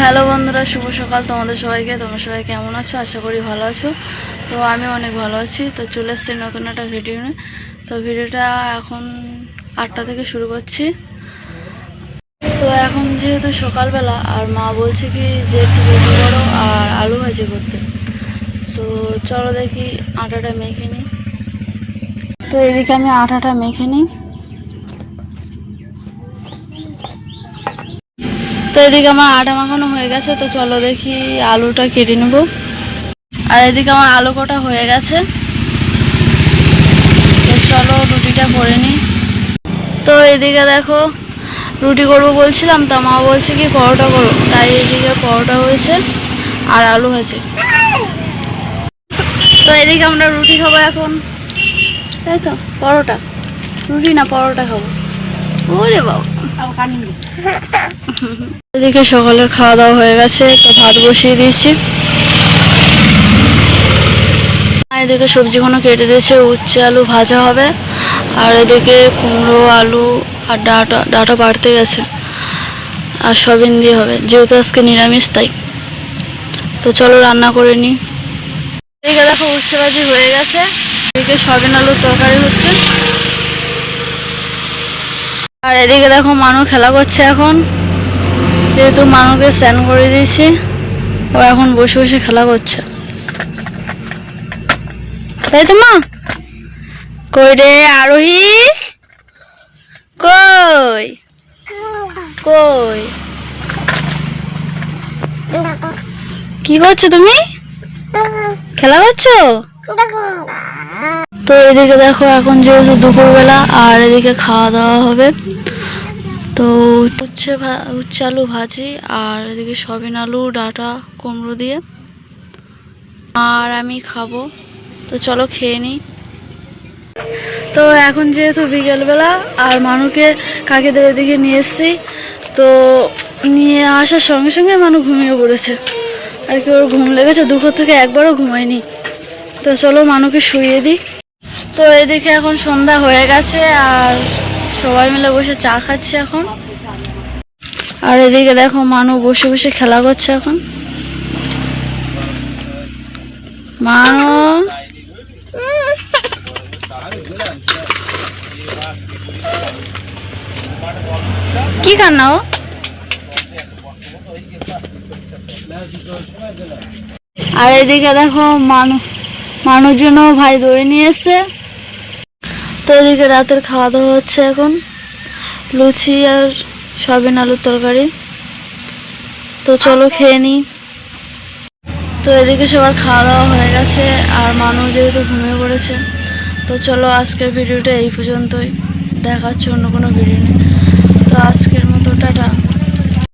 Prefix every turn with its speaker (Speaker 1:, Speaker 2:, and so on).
Speaker 1: Hello বন্ধুরা, শুভ সকাল তোমাদের সবাইকে। তোমরা সবাই কেমন আছো? আশা করি ভালো আছো। তো আমি অনেক ভালো আছি। তো চলে এসছি নতুন একটা ভিডিও নিয়ে। তো ভিডিওটা এখন আটটা থেকে শুরু করছি। তো এখন যেহেতু সকালবেলা, আর মা বলছে কি যে একটু রুটি করো আর আলু ভাজি করতে। তো চলো দেখি আটাটা মেখে নিই। তো এদিকে আমি আটাটা মেখে নিই। তো এদিকে আমার আটা মাখানো হয়ে গেছে, তো চলো দেখি আলুটা কেটে নেব। আর এদিকে আমার আলু কটা হয়ে গেছে। তো চলো রুটিটা করে নিই। তো এদিকে দেখো, রুটি করব বলছিলাম, তা মা বলছে কি পরোটা করো। তাই এদিকে পরোটা হয়েছে আর আলু ভাজি তো এদিকে আমরা রুটি খাব এখন। তাই তো, পরোটা। রুটি না পরোটা খাব। ওরে বাবা। এদিকে সকালের খাওয়া দাওয়া হয়ে গেছে, তো ভাত বসিয়ে দিয়েছি। এদিকে সবজিগুলো কেটে দিয়েছে, উচ্ছে আলু ভাজা হবে। আর এদিকে কুমড়ো, আলু আর ডাটা ডাটা বাড়তে গেছে। আর সবিন দিয়ে হবে, যেহেতু আজকে নিরামিষ, তাই। তো চলো রান্না করে নিই। এদিকে দেখো উচ্ছে ভাজি হয়ে গেছে। এদিকে সবিন আলুর তরকারি হচ্ছে। আর এদিকে দেখো মানু খেলা করছে এখন। যেহেতু মানুকে স্নান করে দিয়েছি, ও এখন বসে বসে খেলা করছে। তাই তো মা? কই রে আরোহী? কই? কই? কি করছ তুমি? খেলা করছ? তো এদিকে দেখো এখন যেহেতু দুপুরবেলা, আর এদিকে খাওয়া দাওয়া হবে। তো উচ্ছে উচ্ছে আলু ভাজি, আর এদিকে সবিন আলু, ডাটা, কুমড়ো দিয়ে। আর আমি খাব। তো চলো খেয়ে নিই। তো এখন যেহেতু বিকেলবেলা, আর মানুকে কাকিদের এদিকে নিয়ে এসছি, তো নিয়ে আসার সঙ্গে সঙ্গে মানু ঘুমিয়ে পড়েছে। আর কি ওর ঘুম লেগেছে, দুপুর থেকে একবারও ঘুমায়নি। তো চলো মানুকে শুইয়ে দিই। তো এদিকে এখন সন্ধ্যা হয়ে গেছে আর সবাই মিলে বসে চা খাচ্ছে এখন। আর এদিকে দেখো মানু বসে বসে খেলা করছে এখন। মানু! কি কান্না ও? আর এদিকে দেখো মানুষ জন্য ভাই দই নিয়ে তো এদিকে রাতের খাওয়া দাওয়া হচ্ছে এখন। লুচি আর সবিন আলুর তরকারি। তো চলো খেয়ে নিই। তো এদিকে সবার খাওয়া দাওয়া হয়ে গেছে, আর মানুষ যেহেতু ঘুমিয়ে পড়েছে, তো চলো আজকের ভিডিওটা এই পর্যন্তই। দেখাচ্ছে অন্য কোনো ভিডিও নেই তো আজকের মতো, টাটা।